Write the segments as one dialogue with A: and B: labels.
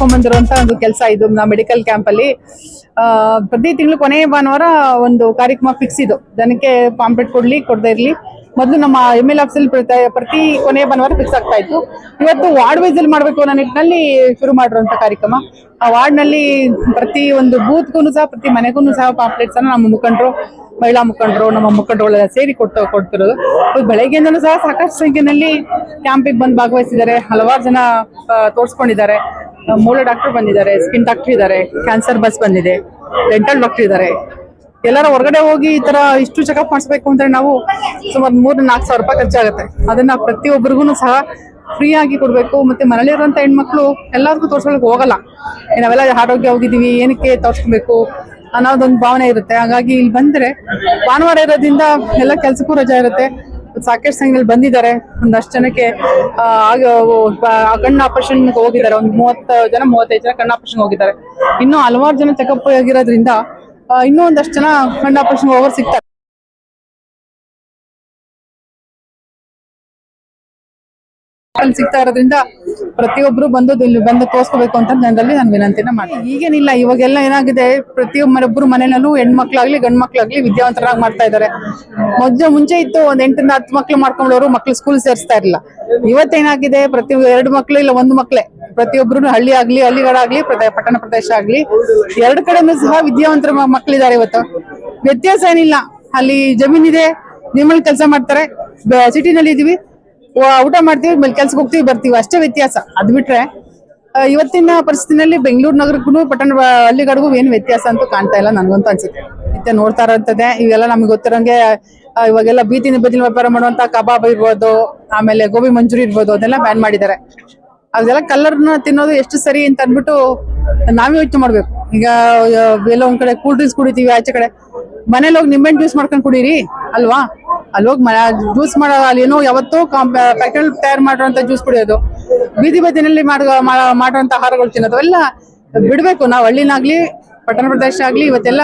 A: ಮಾಡ್ಕೊಂಡ್ ಒಂದು ಕೆಲಸ ಇದು ನಮ್ಮ ಮೆಡಿಕಲ್ ಕ್ಯಾಂಪ್ ಅಲ್ಲಿ. ಪ್ರತಿ ತಿಂಗಳು ಕೊನೆಯ ಭಾನುವಾರ ಒಂದು ಕಾರ್ಯಕ್ರಮ ಫಿಕ್ಸ್ ಇದು. ಜನಕ್ಕೆ ಪಾಂಪ್ಲೆಟ್ ಕೊಡ್ಲಿ, ಕೊಡದೇ ಇರ್ಲಿ. ಮೊದಲು ನಮ್ಮ ಎಂ ಎಲ್ ಆಫೀಸಲ್ಲಿ ಪ್ರತಿ ಕೊನೆಯ ಭಾನುವಾರ ಫಿಕ್ಸ್ ಆಗ್ತಾ ಇತ್ತು. ಇವತ್ತು ವಾರ್ಡ್ ವೈಸ್ ಅಲ್ಲಿ ಮಾಡಬೇಕು ಅನ್ನೋ ನಿಟ್ಟಿನಲ್ಲಿ ಶುರು ಮಾಡಿರುವಂತ ಕಾರ್ಯಕ್ರಮ. ಆ ವಾರ್ಡ್ನಲ್ಲಿ ಪ್ರತಿ ಒಂದು ಬೂತ್ಗೂ ಸಹ, ಪ್ರತಿ ಮನೆಗೂ ಸಹ ಪಾಂಪ್ಲೆಟ್ಸ್ ಅನ್ನ ನಮ್ಮ ಮುಖಂಡರು, ಮಹಿಳಾ ಮುಖಂಡರು, ನಮ್ಮ ಮುಖಂಡರುಗಳೆಲ್ಲ ಸೇರಿ ಕೊಟ್ಟು, ಕೊಡ್ತಿರೋದು. ಬೆಳಗ್ಗೆಯಿಂದಲೂ ಸಹ ಸಾಕಷ್ಟು ಸಂಖ್ಯೆಯಲ್ಲಿ ಕ್ಯಾಂಪಿಗೆ ಬಂದು ಭಾಗವಹಿಸಿದ್ದಾರೆ. ಹಲವಾರು ಜನ ತೋರಿಸ್ಕೊಂಡಿದ್ದಾರೆ. ಮೂಳೆ ಡಾಕ್ಟರ್ ಬಂದಿದ್ದಾರೆ ಸ್ಕಿನ್ ಡಾಕ್ಟರ್ ಇದ್ದಾರೆ ಕ್ಯಾನ್ಸರ್ ಬಸ್ ಬಂದಿದೆ ಡೆಂಟಲ್ ಡಾಕ್ಟರ್ ಇದ್ದಾರೆ. ಎಲ್ಲರ ಹೊರಗಡೆ ಹೋಗಿ ಈ ತರ ಇಷ್ಟು ಚೆಕಪ್ ಮಾಡಿಸ್ಬೇಕು ಅಂದ್ರೆ ನಾವು ಸುಮಾರು ಮೂರ್ ನಾಲ್ಕು ಸಾವಿರ ರೂಪಾಯಿ ಖರ್ಚಾಗುತ್ತೆ. ಅದನ್ನ ಪ್ರತಿಯೊಬ್ಬರಿಗೂ ಸಹ ಫ್ರೀ ಆಗಿ ಕೊಡ್ಬೇಕು. ಮತ್ತೆ ಮನೇಲಿರುವಂತ ಹೆಣ್ಮಕ್ಳು ಎಲ್ಲರಿಗೂ ತೋರ್ಸ್ಕೊಳಕ್ ಹೋಗಲ್ಲ. ನಾವೆಲ್ಲ ಆರೋಗ್ಯ ಹೋಗಿದೀವಿ ಏನಕ್ಕೆ ತೋರ್ಸ್ಕೊಬೇಕು ಅನ್ನೋದೊಂದು ಭಾವನೆ ಇರುತ್ತೆ. ಹಾಗಾಗಿ ಇಲ್ಲಿ ಬಂದ್ರೆ ಭಾನುವಾರ ಇರೋದ್ರಿಂದ ಎಲ್ಲ ಕೆಲ್ಸಕ್ಕೂ ರಜಾ ಇರುತ್ತೆ. ಸಾಕಷ್ಟು ಸಂಖ್ಯೆಯಲ್ಲಿ ಬಂದಿದ್ದಾರೆ. ಒಂದಷ್ಟು ಜನಕ್ಕೆ ಆಗ ಕಣ್ಣು ಆಪರೇಷನ್ ಹೋಗಿದ್ದಾರೆ. ಒಂದು ಮೂವತ್ತು ಜನ, ಮೂವತ್ತೈದು ಜನ ಕಣ್ಣು ಆಪರೇಷನ್ ಹೋಗಿದ್ದಾರೆ. ಇನ್ನೂ ಹಲವಾರು ಜನ ಚೆಕಪ್ ಆಗಿರೋದ್ರಿಂದ ಇನ್ನೂ ಒಂದಷ್ಟು ಜನ ಕಣ್ಣು ಆಪರೇಷನ್ ಹೋಗೋರು ಸಿಗ್ತಾರೆ ಅಲ್ಲಿ ಸಿಗ್ತಾ ಇರೋದ್ರಿಂದ ಪ್ರತಿಯೊಬ್ರು ಬಂದು ಇಲ್ಲಿ ಬಂದು ತೋರ್ಸ್ಕೋಬೇಕು ಅಂತ ಜನರಲ್ಲಿ ನಾನು ವಿನಂತಿನ ಮಾಡಿ ಈಗೇನಿಲ್ಲ, ಇವಾಗೆಲ್ಲ ಏನಾಗಿದೆ, ಪ್ರತಿಯೊಬ್ಬರೊಬ್ಬರು ಮನೆಯಲ್ಲೂ ಹೆಣ್ಮಕ್ಳಾಗ್ಲಿ ಗಂಡ್ ಮಕ್ಳಾಗ್ಲಿ ವಿದ್ಯಾವಂತರಾಗಿ ಮಾಡ್ತಾ ಇದ್ದಾರೆ ಮೊದ್ಲು ಮುಂಚೆ ಇತ್ತು, ಒಂದ್ ಎಂಟರಿಂದ ಹತ್ತು ಮಕ್ಳು ಮಾಡ್ಕೊಂಡವರು ಮಕ್ಳು ಸ್ಕೂಲ್ ಸೇರಿಸ್ತಾ ಇರಲಿಲ್ಲ. ಇವತ್ತೇನಾಗಿದೆ ಪ್ರತಿ ಎರಡು ಮಕ್ಳು ಇಲ್ಲ, ಒಂದು ಮಕ್ಳೆ. ಪ್ರತಿಯೊಬ್ಬರು ಹಳ್ಳಿ ಆಗ್ಲಿ, ಹಳ್ಳಿಗಳಾಗ್ಲಿ ಪಟ್ಟಣ ಪ್ರದೇಶ ಆಗ್ಲಿ, ಎರಡು ಕಡೆನೂ ಸಹ ವಿದ್ಯಾವಂತರ ಮಕ್ಕಳಿದ್ದಾರೆ ಇವತ್ತು. ವ್ಯತ್ಯಾಸ ಏನಿಲ್ಲ, ಅಲ್ಲಿ ಜಮೀನಿದೆ, ನಿಮ್ಮಲ್ಲಿ ಕೆಲಸ ಮಾಡ್ತಾರೆ ಸಿಟಿನಲ್ಲಿ ಇದೀವಿ ಊಟ ಮಾಡ್ತೀವಿ ಮೇಲೆ ಕೆಲ್ಸಕ್ಕೆ ಹೋಗ್ತೀವಿ, ಬರ್ತೀವಿ. ಅಷ್ಟೇ ವ್ಯತ್ಯಾಸ. ಅದ್ ಬಿಟ್ರೆ ಇವತ್ತಿನ ಪರಿಸ್ಥಿತಿನಲ್ಲಿ ಬೆಂಗಳೂರು ನಗರಕ್ಕೂ ಪಟ್ಟಣ ಹಳ್ಳಿಗಳಿಗೂ ಏನು ವ್ಯತ್ಯಾಸ ಅಂತೂ ಕಾಣ್ತಾ ಇಲ್ಲ ನನಗಂತೂ ಅನ್ಸುತ್ತೆ. ಮತ್ತೆ ನೋಡ್ತಾ ಇರೋಂಥದ್ದೇ. ಇವೆಲ್ಲ ನಮ್ಗೆ ಗೊತ್ತಿರೋಂಗೆ ಇವಾಗೆಲ್ಲ ಬೀದಿನ ಬದಿನ ವ್ಯಾಪಾರ ಮಾಡುವಂತ ಕಬಾಬ್ ಇರ್ಬೋದು, ಆಮೇಲೆ ಗೋಬಿ ಮಂಜೂರಿ ಇರ್ಬೋದು, ಅದೆಲ್ಲ ಬ್ಯಾನ್ ಮಾಡಿದ್ದಾರೆ. ಅದೆಲ್ಲ ಕಲರ್ನ ತಿನ್ನೋದು ಎಷ್ಟು ಸರಿ ಅಂತ ಅಂದ್ಬಿಟ್ಟು ನಾವೇ ಯೋಚನೆ ಮಾಡ್ಬೇಕು. ಈಗ ಎಲ್ಲ ಎಲ್ಲೋ ಒಂದ್ ಕಡೆ ಕೂಲ್ ಡ್ರಿಂಕ್ಸ್ ಕುಡಿತೀವಿ, ಆಚೆ ಕಡೆ. ಮನೇಲಿ ಹೋಗಿ ನಿಂಬೆಹಣ್ಣು ಜ್ಯೂಸ್ ಮಾಡ್ಕೊಂಡು ಕುಡೀರಿ, ಅಲ್ವಾ? ಅಲ್ಲಿ ಹೋಗಿ ಜ್ಯೂಸ್ ಮಾಡೋ ಅಲ್ಲಿ ಏನೋ ಯಾವತ್ತೂ ಪ್ಯಾಕೆಟ್ ತಯಾರು ಮಾಡಿರೋಂಥ ಜ್ಯೂಸ್ ಕುಡಿಯೋದು, ಬೀದಿ ಬದಿನಲ್ಲಿ ಮಾಡುವಂತ ಆಹಾರಗಳು ತಿನ್ನೋದು, ಎಲ್ಲ ಬಿಡಬೇಕು. ನಾವು ಹಳ್ಳಿನಾಗ್ಲಿ, ಪಟ್ಟಣ ಪ್ರದೇಶ ಆಗ್ಲಿ, ಇವತ್ತೆಲ್ಲ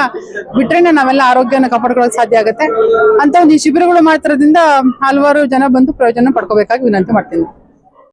A: ಬಿಟ್ರೆ ನಾವೆಲ್ಲ ಆರೋಗ್ಯನ ಕಾಪಾಡ್ಕೊಳ್ಳೋಕೆ ಸಾಧ್ಯ ಆಗುತ್ತೆ. ಅಂತ ಒಂದು ಈ ಶಿಬಿರಗಳು ಮಾಡ್ತಿರೋದ್ರಿಂದ ಹಲವಾರು ಜನ ಬಂದು ಪ್ರಯೋಜನ ಪಡ್ಕೋಬೇಕಾಗಿ ವಿನಂತಿ ಮಾಡ್ತೀನಿ.